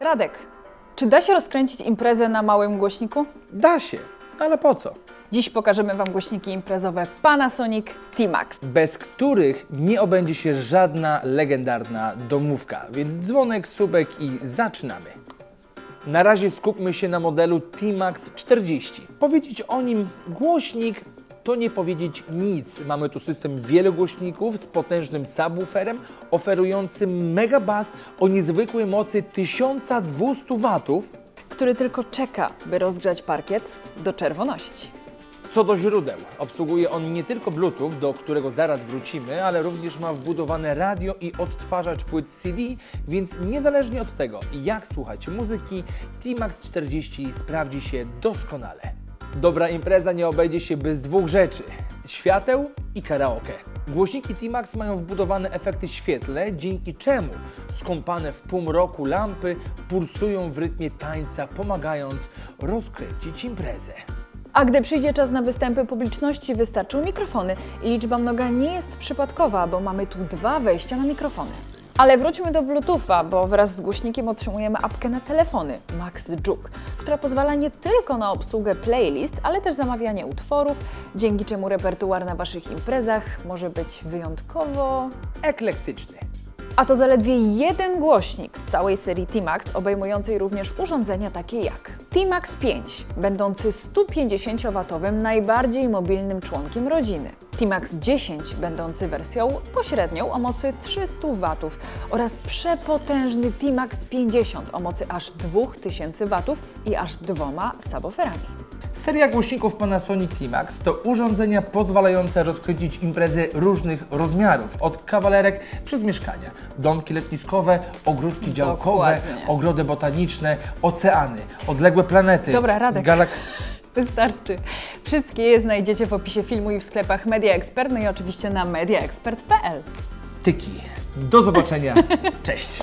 Radek, czy da się rozkręcić imprezę na małym głośniku? Da się, ale po co? Dziś pokażemy Wam głośniki imprezowe Panasonic T-Max. Bez których nie obędzie się żadna legendarna domówka. Więc dzwonek, subek i zaczynamy. Na razie skupmy się na modelu T-Max 40. Powiedzieć o nim głośnik to nie powiedzieć nic. Mamy tu system wielogłośników z potężnym subwooferem oferującym mega bass o niezwykłej mocy 1200 watów. który tylko czeka, by rozgrzać parkiet do czerwoności. Co do źródeł, obsługuje on nie tylko Bluetooth, do którego zaraz wrócimy, ale również ma wbudowane radio i odtwarzacz płyt CD, więc niezależnie od tego, jak słuchać muzyki, T-Max 40 sprawdzi się doskonale. Dobra impreza nie obejdzie się bez dwóch rzeczy: świateł i karaoke. Głośniki T-Max mają wbudowane efekty świetlne, dzięki czemu skąpane w półmroku lampy pulsują w rytmie tańca, pomagając rozkręcić imprezę. A gdy przyjdzie czas na występy publiczności, wystarczą mikrofony i liczba mnoga nie jest przypadkowa, bo mamy tu dwa wejścia na mikrofony. Ale wróćmy do Bluetootha, bo wraz z głośnikiem otrzymujemy apkę na telefony Max Juke, która pozwala nie tylko na obsługę playlist, ale też zamawianie utworów, dzięki czemu repertuar na Waszych imprezach może być wyjątkowo Eklektyczny. a to zaledwie jeden głośnik z całej serii T-Max, obejmującej również urządzenia takie jak T-Max 5, będący 150W najbardziej mobilnym członkiem rodziny. T-Max 10, będący wersją pośrednią o mocy 300W oraz przepotężny T-Max 50 o mocy aż 2000W i aż dwoma subwooferami. Seria głośników Panasonic T-Max to urządzenia pozwalające rozkręcić imprezy różnych rozmiarów, od kawalerek przez mieszkania, domki letniskowe, ogródki działkowe, Dokładnie. ogrody botaniczne, oceany, odległe planety. Dobra, Radek. galak- Wystarczy. Wszystkie je znajdziecie w opisie filmu i w sklepach Media Expert, no i oczywiście na mediaexpert.pl. tyki. Do zobaczenia. Cześć.